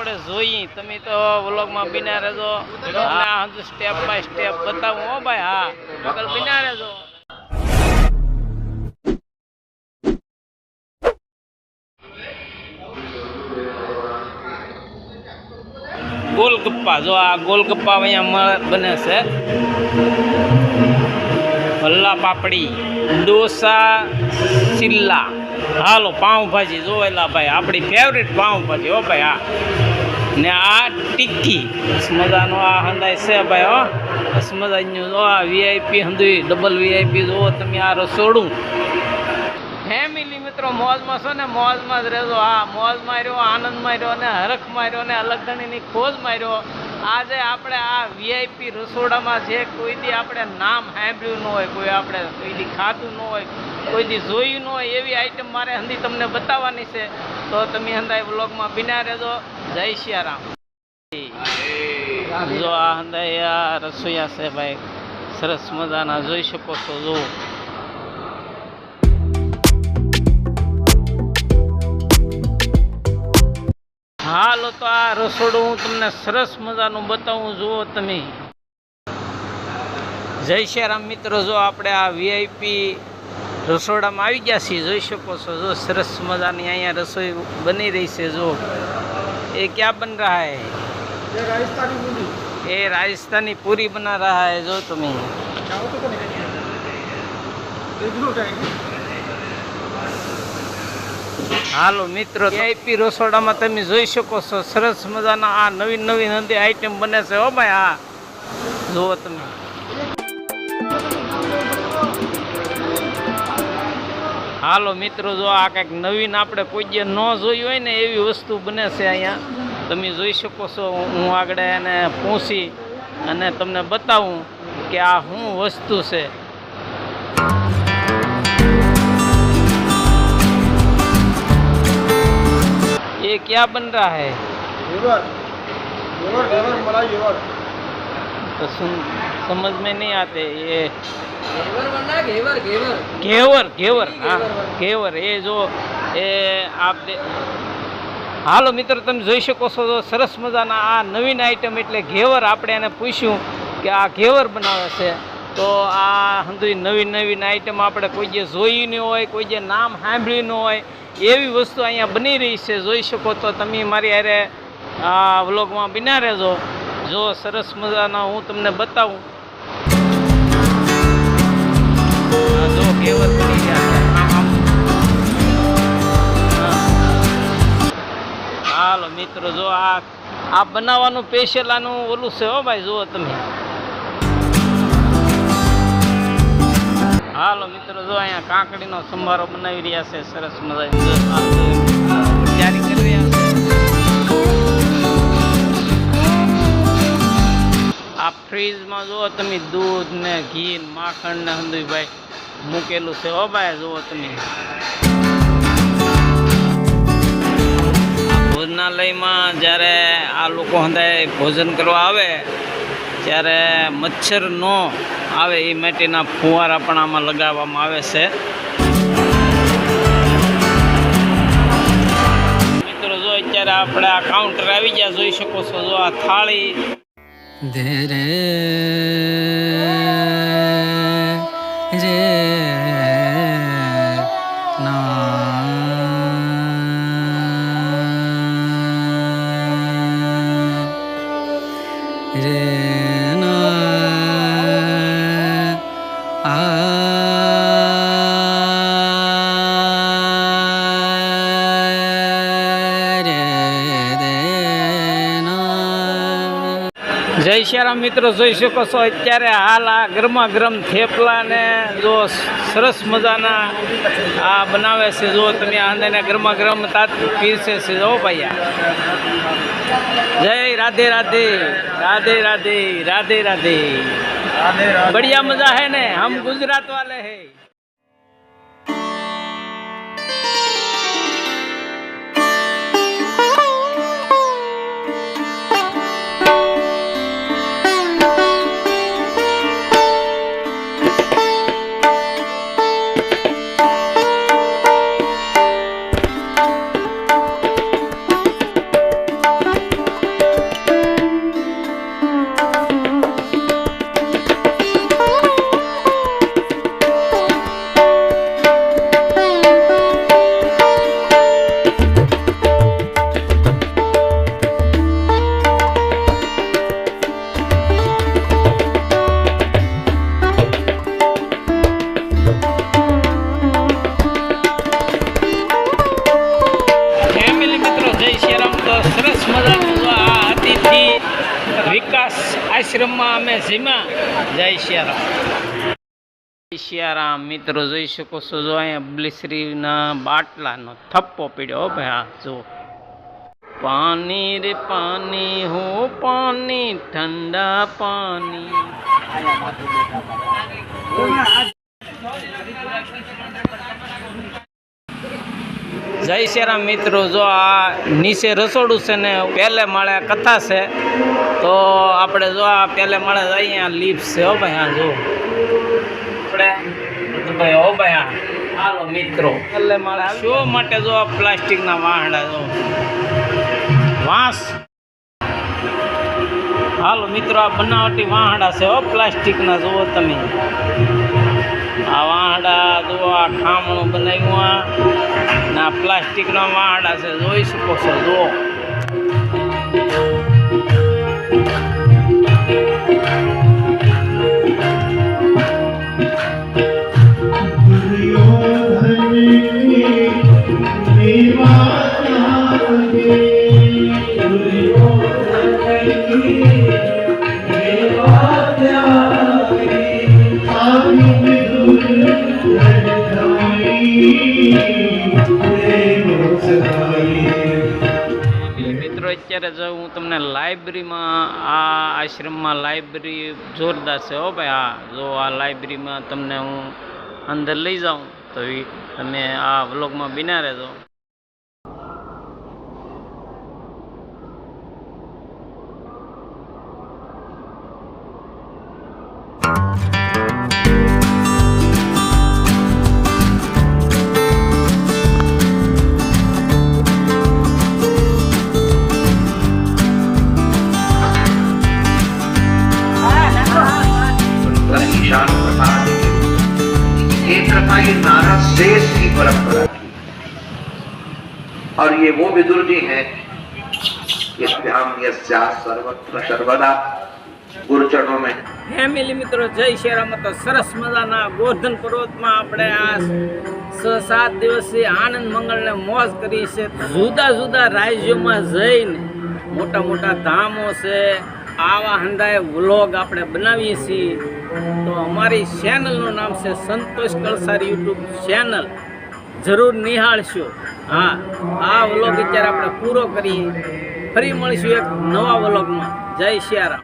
આપણે જોઈએ. તમે તો વ્લોગમાં બિના રહેજો. હજુ સ્ટેપ બાય સ્ટેપ બતાવું, હો ભાઈ, હા. બિના રહેજો. ગોલગપ્પા, જો આ ગોલગપ્પા અહીંયા બને છે. ભલ્લા પાપડી, ડોસા ચિલ્લા હાલો, પાઉંભાજી એલા ભાઈ, આપણી ફેવરેટ પાઉંભાજી, હો ભાઈ, હા. ને આ ટિક્કી મજાનો આ હંદાય છે ભાઈ, હો. મજાનું જો આ વીઆઈપી હંદુઈ ડબલ વીઆઈપી જુઓ તમે આ રસોડું ફેમિલી મિત્રો, મોજમાં છો ને? મોજમાં જ રહેજો. હા મોજ માર્યો આનંદ માર્યો ને હરખ માર્યો ને અલગ ધણીની ખોજ માર્યો આજે આપણે આ વીઆઈપી રસોડામાં જે કોઈ દી આપણે નામ સાંભળ્યું ન હોય, કોઈ આપણે કોઈ દી ખાધું ન હોય કોઈ દી જોયું ન હોય એવી આઈટમ મારે હંધી તમને બતાવવાની છે, તો તમે હંધાય વ્લોગમાં બિના રહેજો. જય સિયારામ જો આ હંધાય આ રસોઈયા છે ભાઈ. સરસ મજાના, જોઈ શકો છો જો હાલો તો આ રસોડું હું તમને સરસ મજાનું બતાવું, જુઓ તમે. જય શ્રી રામ મિત્રો, જો આપણે આ વીઆઈપી રસોડામાં આવી ગયા છીએ. જોઈ શકો છો જો સરસ મજાની અહીંયા રસોઈ બની રહી છે જો. એ ક્યાં બન રહ્યા હૈ? એ રાજસ્થાની પૂરી. બના રહ્યા હૈ જો તમે. હાલો મિત્રો વીઆઈપી રસોડામાં તમે જોઈ શકો છો સરસ મજાના આ નવી નવી નવી આઈટમ બને છે હો ભાઈ હા. જુઓ તમે. હાલો મિત્રો જો આ કંઈક નવીન આપણે કોઈ જે ન જોઈ હોય ને એવી વસ્તુ બને છે અહીંયા તમે જોઈ શકો છો હું આગળ એને પહોંચી અને તમને બતાવું કે આ શું વસ્તુ છે ये क्या बन रहा है घेवर घेवर घेवर मलाई घेवर तो सुन समझ में नहीं आते ये घेवर बनना है घेवर घेवर घेवर घेवर હા ઘેવર એ જો એ આપ દે- હાલો મિત્રો તમે જોઈ શકો છો તો સરસ મજાના આ નવીન આઈટમ એટલે ઘેવર આપણે એને પૂછ્યું કે આ ઘેવર બનાવે છે તો આ હંધુઈ નવીન નવીન આઈટમ આપણે કોઈ જે જોઈ ન હોય કોઈ જે નામ સાંભળ્યું ન હોય એવી વસ્તુ અહીંયા બની રહી છે જોઈ શકો તો તમે મારી હારે આ વ્લોગમાં બિના રહેજો જો સરસ મજાના હું તમને બતાવું. જો કહેવત પડી. હાલો મિત્રો, જો આ આ બનાવવાનું સ્પેશિયલ આનું ઓલું છે હો ભાઈ, જુઓ તમે. હાલો મિત્રો, જો અહીંયા કાંકડીનો સંભારો બનાવી રહ્યા છે. સરસ મજાની તૈયારી કરી રહ્યા છે. આ ફ્રીજમાં જુઓ તમે દૂધ ને ઘી ને માખણ ને હંદુભાઈ ભાઈ. મૂકેલું છે. હો ભાઈ, જુઓ તમે. ભોજનાલયમાં જ્યારે આ લોકો હંદાય ભોજન કરવા આવે, ત્યારે મચ્છર ન આવે એ માટેના ફુવારા પણ આમાં લગાવવામાં આવે છે. મિત્રો, જો અત્યારે આપણે આ કાઉન્ટર આવી ગયા, જોઈ શકો છો. જો આ થાળી dere જય શ્યારામ મિત્રો જોઈ શકો છો અત્યારે હાલ આ ગરમા ગરમ થેપલા ને જો સરસ મજાના આ બનાવે છે જો તમે આંદાને ગરમા ગરમ તાત પીરસે છે જો ભાઈ જય રાધે રાધે રાધે રાધે. રાધે રાધે. બઢિયા મજા હે ને હમ ગુજરાત વાલે હૈ. આશ્રમમાં અમે જીમા જય સિયારામ સિયારામ મિત્રો, જોઈ શકો છો, જો અહીંયા બ્લિસરીના બાટલાનો થપ્પો પીડ્યો ભાઈ. જો પાણી રે પાણી હો પાણી ઠંડા પાણી જય શ્રીરામ મિત્રો, જો આ નીચે રસોડું છે ને પહેલે માળે કથા છે, તો આપણે જો આ પહેલે માળે અહીંયા લિફ્ટ છે, હો ભાઈ હા જો. આપણે ભાઈ, હો ભાઈ હા હાલો મિત્રો પહેલે માળે શો માટે જો આ પ્લાસ્ટિકના વાહડા જો? વાંસ. હાલો મિત્રો, આ બનાવટી વાહડા છે, હો, પ્લાસ્ટિકના, જુઓ તમે. આ વાહડા, જુઓ, આ ખામણું બનાવ્યું, આ. ના પ્લાસ્ટિકના વાહડા છે જોઈ શકો છો જુઓ. અત્યારે જો હું તમને લાઇબ્રેરીમાં આ આશ્રમમાં લાઇબ્રેરી જોરદાર છે હો ભાઈ આ જો આ લાઇબ્રેરીમાં તમને હું અંદર લઈ જાઉં, તો તમે આ વ્લોગમાં બિના રહેજો Thank you. और ये वो विदुर जी हैं यस्याम यस्या सर्वत्र सर्वदा गुरुचरणों में ફેમિલી મિત્રો જય શેરામ તો સરસ મજાના ગોર્ધન પર્વતમાં આપણે આ છ સાત દિવસથી આનંદ મંગળને મોજ કરી છે જુદા જુદા રાજ્યોમાં જઈને મોટા મોટા ધામો છે આવા હંધાય વ્લોગ આપણે બનાવીએ છીએ તો અમારી ચેનલનું નામ છે સંતોષ કળસારી યુટ્યુબ ચેનલ જરૂર નિહાળશો. હા, આ વ્લોગ અત્યારે આપણે પૂરો કરીએ. ફરી મળીશું એક નવા વ્લોગમાં. જય શિયારામ.